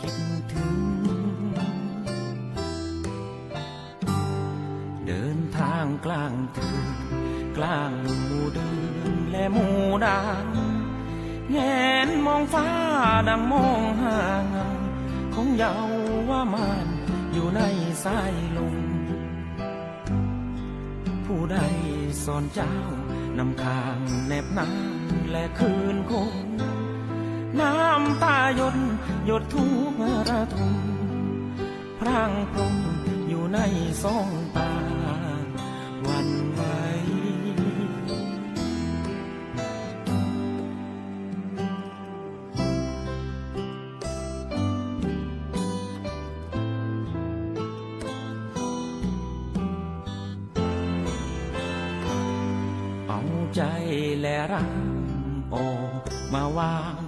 คิดถึง เดินทางกลางคืนกลางหมู่เดือนและหมู่ดาวแงนมองฟ้าดังมองหาเงาของเยาวว่ามานอยู่ในสายลมผู้ใดสอนเจ้านำคางแนบน้ำและคืนคง น้ำตาหยดหยดทุกระทุมพร่างพรมอยู่ในสองตาวันไหวเอาใจและรักออมาวาง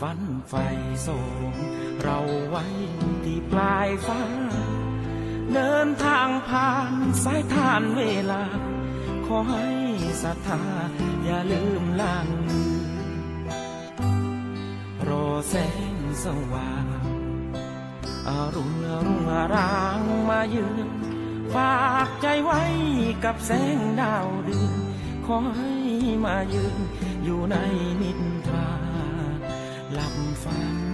ฝันใฝ่ส่งเราไว้ที่ปลายฟ้า เดินทางผ่านสายทานเวลา ขอให้ศรัทธาอย่าลืมล้างมือรอแสงสว่างอารุณรุ่งอารางมาเยือนฝากใจไว้กับแสงดาวเดือนขอให้มายืนอยู่ในนิทรา หลับฝัน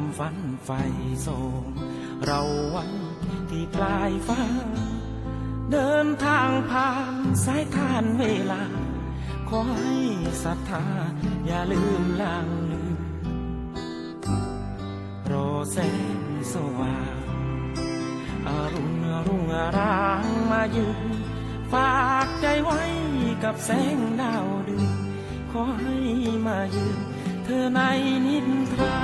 ความฝันใฝ่ส่งเราไว้ที่ปลายฟ้า เดินทางผ่านสายทานเวลา ขอให้ศรัทธาอย่าลืมลางลืมรอแสงสว่างอารุณรุ่งอารางมายืนฝากใจไว้กับแสงดาวเดือนขอให้มายืนเธอในนิทรา